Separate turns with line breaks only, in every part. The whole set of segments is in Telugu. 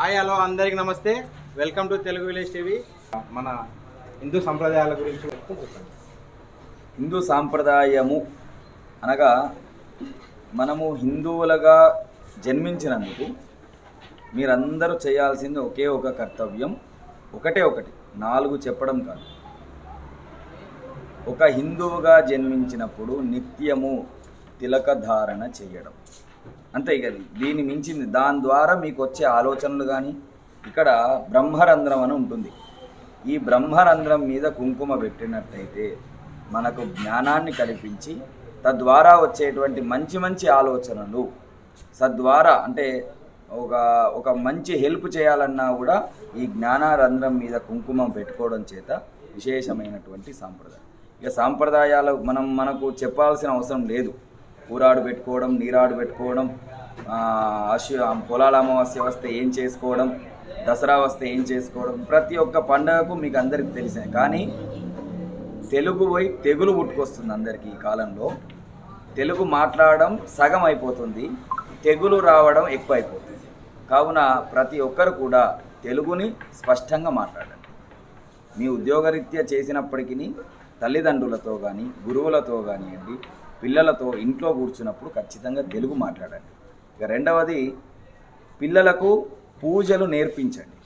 హాయ్ హలో అందరికి నమస్తే. Welcome to Telugu village TV. మన హిందూ సంప్రదాయాల గురించి చెప్పండి
హిందూ సాంప్రదాయము అనగా మనము హిందువులుగా జన్మించినందుకు మీరందరూ చేయాల్సింది ఒకే ఒక కర్తవ్యం ఒకటే ఒకటి నాలుగు చెప్పడం కాదు. ఒక హిందువుగా జన్మించినప్పుడు నిత్యము తిలక ధారణ చేయడం. అంతే ఇక దీన్ని మించింది. దాని ద్వారా మీకు వచ్చే ఆలోచనలు కానీ ఇక్కడ బ్రహ్మరంధ్రం అని ఉంటుంది. ఈ బ్రహ్మరంధ్రం మీద కుంకుమ పెట్టినట్టయితే మనకు జ్ఞానాన్ని కల్పించి తద్వారా వచ్చేటువంటి మంచి మంచి ఆలోచనలు సద్వారా అంటే ఒక ఒక మంచి హెల్ప్ చేయాలన్నా కూడా ఈ జ్ఞానారంధ్రం మీద కుంకుమం పెట్టుకోవడం చేత విశేషమైనటువంటి సాంప్రదాయం. ఇక సాంప్రదాయాలు మనం మనకు చెప్పాల్సిన అవసరం లేదు. కూరాడు పెట్టుకోవడం నీరాడు పెట్టుకోవడం అశ్వ పొలాల అమావాస్య వస్తే ఏం చేసుకోవడం దసరా వస్తే ఏం చేసుకోవడం ప్రతి ఒక్క పండగకు మీకు అందరికీ తెలిసే. కానీ తెలుగు పోయి తెగులు పుట్టుకొస్తుంది అందరికీ ఈ కాలంలో. తెలుగు మాట్లాడడం సగం అయిపోతుంది తెగులు రావడం ఎక్కువ అయిపోతుంది కావున ప్రతి ఒక్కరు కూడా తెలుగుని స్పష్టంగా మాట్లాడండి. మీ ఉద్యోగరీత్యా చేసినప్పటికీ తల్లిదండ్రులతో కానీ గురువులతో కానివ్వండి పిల్లలతో ఇంట్లో కూర్చున్నప్పుడు ఖచ్చితంగా తెలుగు మాట్లాడండి. ఇక రెండవది పిల్లలకు పూజలు నేర్పించండి.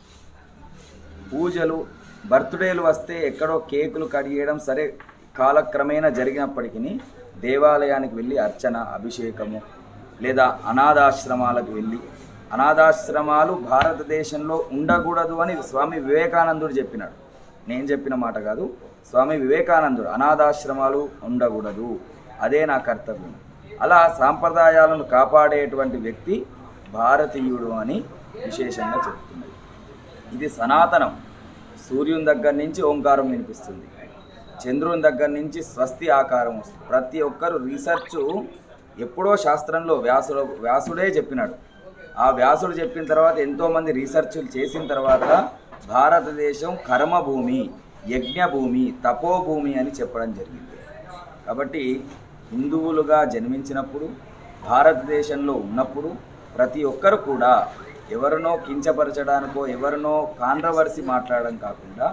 పూజలు బర్త్డేలు వస్తే ఎక్కడో కేకులు కడిగేయడం సరే కాలక్రమేణా జరిగినప్పటికీ దేవాలయానికి వెళ్ళి అర్చన అభిషేకము లేదా అనాథాశ్రమాలకు వెళ్ళి అనాథాశ్రమాలు భారతదేశంలో ఉండకూడదు అని స్వామి వివేకానందుడు చెప్పినాడు. నేను చెప్పిన మాట కాదు స్వామి వివేకానందుడు అనాథాశ్రమాలు ఉండకూడదు. అదే నా కర్తవ్యం. అలా సాంప్రదాయాలను కాపాడేటువంటి వ్యక్తి భారతీయుడు అని విశేషంగా చెప్తున్నది ఇది సనాతనం. సూర్యుని దగ్గర నుంచి ఓంకారం వినిపిస్తుంది. చంద్రుని దగ్గర నుంచి స్వస్తి ఆకారం వస్తుంది. ప్రతి ఒక్కరు రీసెర్చ్ ఎప్పుడో శాస్త్రంలో వ్యాసుడు వ్యాసుడే చెప్పినాడు. ఆ వ్యాసుడు చెప్పిన తర్వాత ఎంతోమంది రీసెర్చ్లు చేసిన తర్వాత భారతదేశం కర్మభూమి యజ్ఞభూమి తపోభూమి అని చెప్పడం జరిగింది. కాబట్టి హిందువులుగా జన్మించినప్పుడు భారతదేశంలో ఉన్నప్పుడు ప్రతి ఒక్కరు కూడా ఎవరినో కించపరచడానికో ఎవరినో కాంట్రవర్సీ మాట్లాడడం కాకుండా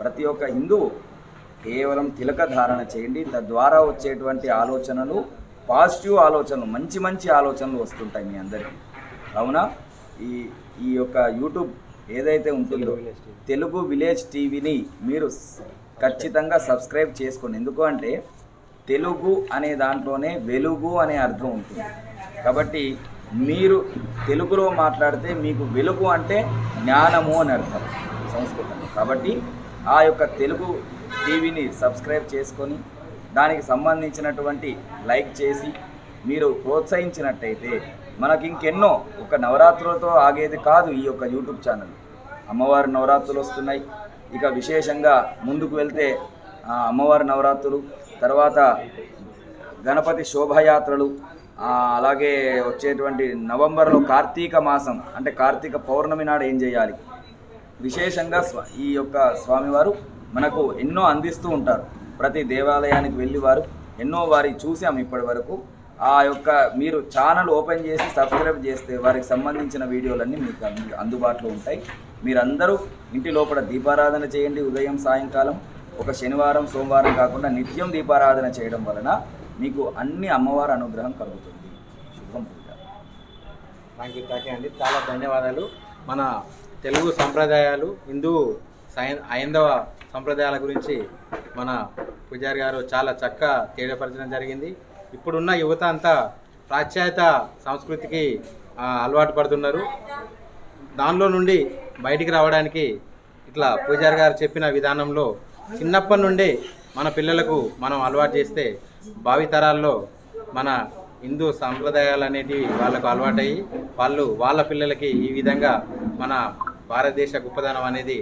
ప్రతి ఒక్క హిందువు కేవలం తిలక ధారణ చేయండి. తద్వారా వచ్చేటువంటి ఆలోచనలు పాజిటివ్ ఆలోచనలు మంచి మంచి ఆలోచనలు వస్తుంటాయి మీ అందరికీ. కావున ఈ ఈ యొక్క యూట్యూబ్ ఏదైతే ఉంటుందో తెలుగు విలేజ్ టీవీని మీరు ఖచ్చితంగా సబ్స్క్రైబ్ చేసుకోండి. ఎందుకు అంటే తెలుగు అనే దాంట్లోనే వెలుగు అనే అర్థం ఉంటుంది. కాబట్టి మీరు తెలుగులో మాట్లాడితే మీకు వెలుగు అంటే జ్ఞానము అని అర్థం సంస్కృతం. కాబట్టి ఆ యొక్క తెలుగు టీవీని సబ్స్క్రైబ్ చేసుకొని దానికి సంబంధించినటువంటి లైక్ చేసి మీరు ప్రోత్సహించినట్టయితే మనకి ఇంకెన్నో ఒక నవరాత్రులతో ఆగేది కాదు ఈ యొక్క యూట్యూబ్ ఛానల్. అమ్మవారి నవరాత్రులు వస్తున్నాయి. ఇక విశేషంగా ముందుకు వెళ్తే ఆ, అమ్మవారి నవరాత్రులు తర్వాత గణపతి శోభాయాత్రలు అలాగే వచ్చేటువంటి నవంబర్లో కార్తీక మాసం అంటే కార్తీక పౌర్ణమి నాడు ఏం చేయాలి? విశేషంగా స్వ ఈ యొక్క స్వామివారు మనకు ఎన్నో అందిస్తూ ఉంటారు. ప్రతి దేవాలయానికి వెళ్ళి వారు ఎన్నో వారి చూసాం ఇప్పటి వరకు. ఆ యొక్క మీరు ఛానల్ ఓపెన్ చేసి సబ్స్క్రైబ్ చేస్తే వారికి సంబంధించిన వీడియోలన్నీ మీకు అందుబాటులో ఉంటాయి. మీరందరూ ఇంటి లోపల దీపారాధన చేయండి. ఉదయం సాయంకాలం ఒక శనివారం సోమవారం కాకుండా నిత్యం దీపారాధన చేయడం వలన మీకు అన్ని అమ్మవారి అనుగ్రహం కలుగుతుంది. శుభం పూజ.
థ్యాంక్ యూ థ్యాంక్ యూ అండి. చాలా ధన్యవాదాలు. మన తెలుగు సంప్రదాయాలు హిందూ సైన్ హైందవ సంప్రదాయాల గురించి మన పూజారి గారు చాలా చక్కగా తేడపరచడం జరిగింది. ఇప్పుడున్న యువత అంతా పాశ్చాత్య సంస్కృతికి అలవాటు పడుతున్నారు. దానిలో నుండి బయటికి రావడానికి ఇట్లా పూజారి గారు చెప్పిన విధానంలో చిన్నప్పటి నుండే మన పిల్లలకు మనం అలవాటు చేస్తే భావితరాల్లో మన హిందూ సాంప్రదాయాలు అనేటివి వాళ్ళకు అలవాటయ్యి వాళ్ళు వాళ్ళ పిల్లలకి ఈ విధంగా మన భారతదేశ గొప్పదనం అనేది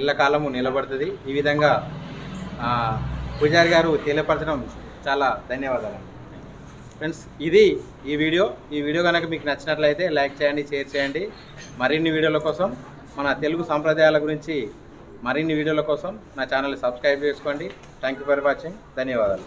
ఎల్లకాలము నిలబడుతుంది. ఈ విధంగా పూజారి గారు తెలియపరచడం చాలా ధన్యవాదాలు. ఫ్రెండ్స్ ఇది ఈ వీడియో. ఈ వీడియో కనుక మీకు నచ్చినట్లయితే లైక్ చేయండి షేర్ చేయండి. మరిన్ని వీడియోల కోసం మన తెలుగు సాంప్రదాయాల గురించి మరిన్ని వీడియోల కోసం నా ఛానల్ సబ్స్క్రైబ్ చేసుకోండి. థ్యాంక్ యూ ఫర్ వాచింగ్ ధన్యవాదాలు.